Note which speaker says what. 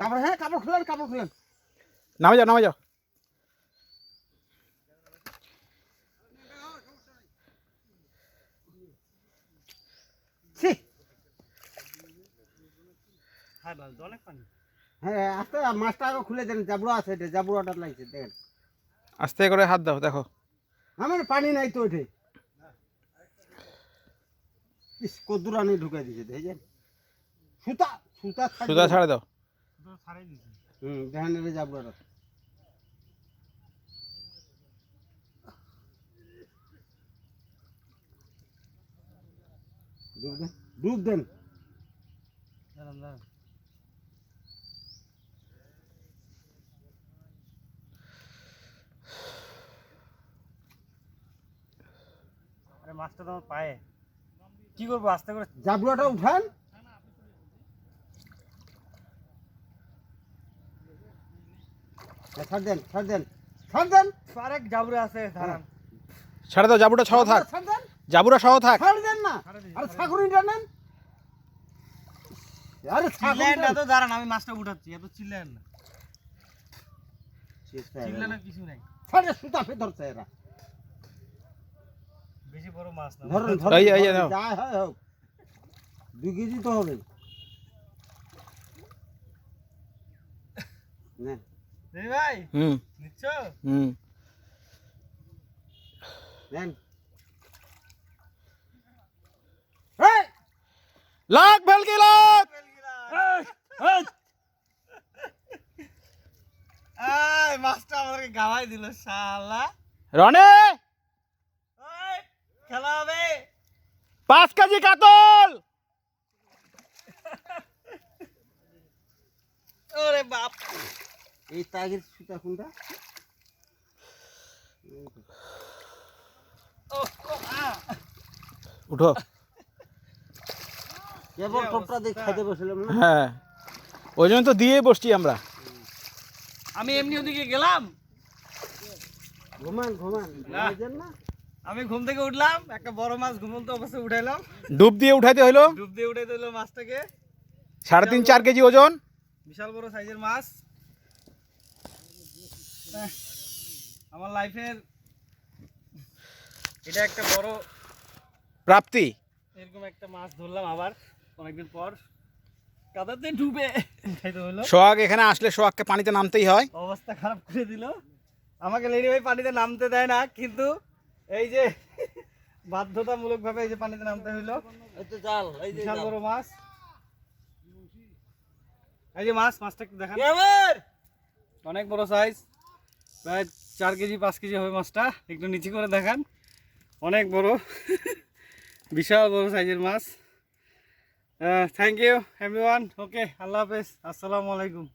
Speaker 1: কাপড় হ্যাঁ কাপড় খুলেন কাপড় খুলেন।
Speaker 2: নামে যাও নামে যাও।
Speaker 1: ছি।
Speaker 3: হ্যাঁ
Speaker 1: হ্যাঁ আস্তে মাছটা আগে খুলে দেন জাবড়ো আছে এটা জাবড়োটা লাগছে দেখেন।
Speaker 2: আস্তে করে হাত দাও দেখো।
Speaker 1: আমার পানি নাই তো ওঠে ইস কদ্দুর আনি ঢুকাই দিছে সুতা সুতা
Speaker 2: সুতা ছাড়ে দাও।
Speaker 1: হুম দেখেন এটা জাবড়োটা ডুব দেন ডুব দেন
Speaker 3: মাছটা তো পায়ে। কি করব আস্তে করে?
Speaker 1: জাবড়োটা উঠান। ছাড় দেন ছাড় দেন ছাড় দেন।
Speaker 3: আরেক জাবরে আছে
Speaker 2: ছাড়ে দাও জাবুটা সহ থাক।
Speaker 1: ছাড় দেন।
Speaker 2: জাবুরা সহ থাক।
Speaker 1: ছাড় দেন না। আরে
Speaker 3: ছাড়ে
Speaker 1: নেন। আরে
Speaker 3: চিল্লেন না তো দাঁড়ান আমি মাছটা উঠাচ্ছি এত চিল্লেন না। কিছু নাই।
Speaker 1: ছাড়ে সুতা ফে ধরছে এরা।
Speaker 3: বেশি বড় মাছ না।
Speaker 1: ধরুন ধরুন
Speaker 2: এই,
Speaker 1: ধরুন,
Speaker 2: নাও।
Speaker 1: যা হয় হোক। দুই কেজি তো হবে
Speaker 3: দেবী ভাই
Speaker 2: হুম।
Speaker 3: নিচ্ছ?
Speaker 2: হুম।
Speaker 1: নেন।
Speaker 2: লাখ ভেলকি লাখ!
Speaker 3: এই মাছটা আমাদেরকে গাওয়াই দিল শালা।
Speaker 2: রনে!
Speaker 3: খেলা হবে।
Speaker 2: পাঁচ কেজি কাতল!
Speaker 1: এই তাগের সুতা কোনটা।
Speaker 2: উঠো।
Speaker 1: কেবল টোপটা দিয়ে খাইতে বসলাম না?
Speaker 2: হ্যাঁ। ওই জন্য তো দিয়েই বসছি আমরা।
Speaker 3: আমি এমনি ওদিকে গেলাম।
Speaker 1: ঘুমান ঘুমান।
Speaker 3: না।
Speaker 1: না।
Speaker 3: আমি ঘুম থেকে উঠলাম একটা বড় মাছ ঘুমন্ত অবস্থায় উঠাইলাম।
Speaker 2: ডুব দিয়ে উঠাইতে হলো
Speaker 3: ডুব দিয়ে উঠাইতে দিল মাছটাকে।
Speaker 2: সাড়ে তিন চার কেজি ওজন?
Speaker 3: বিশাল বড় সাইজের মাছ। আমার লাইফের এটা একটা বড়
Speaker 2: প্রাপ্তি।
Speaker 3: এরকম একটা মাছ ধরলাম আবার অনেকদিন পর। কাদাতে ডুবে খাইতে হলো।
Speaker 2: সোহাগ এখানে আসলে সোহাগকে পানিতে নামতেই হয়।
Speaker 3: অবস্থা খারাপ করে দিল। আমাকে লেডি ভাই পানিতে নামতে দেয় না কিন্তু এই যে বাধ্যতামূলক ভাবে এই যে পানিতে নামতে হইল।
Speaker 1: জাল এই যে
Speaker 3: বড় মাছ। এই যে মাছ মাছটা একটু দেখান। অনেক বড় সাইজ প্রায় চার কেজি, পাঁচ কেজি হবে মাছটা। একটু নিচে করে দেখান। অনেক বড়, বিশাল বড় সাইজের মাছ। থ্যাংক ইউ এভরিওয়ান ওকে আল্লাহ হাফেজ। আসসালামু আলাইকুম।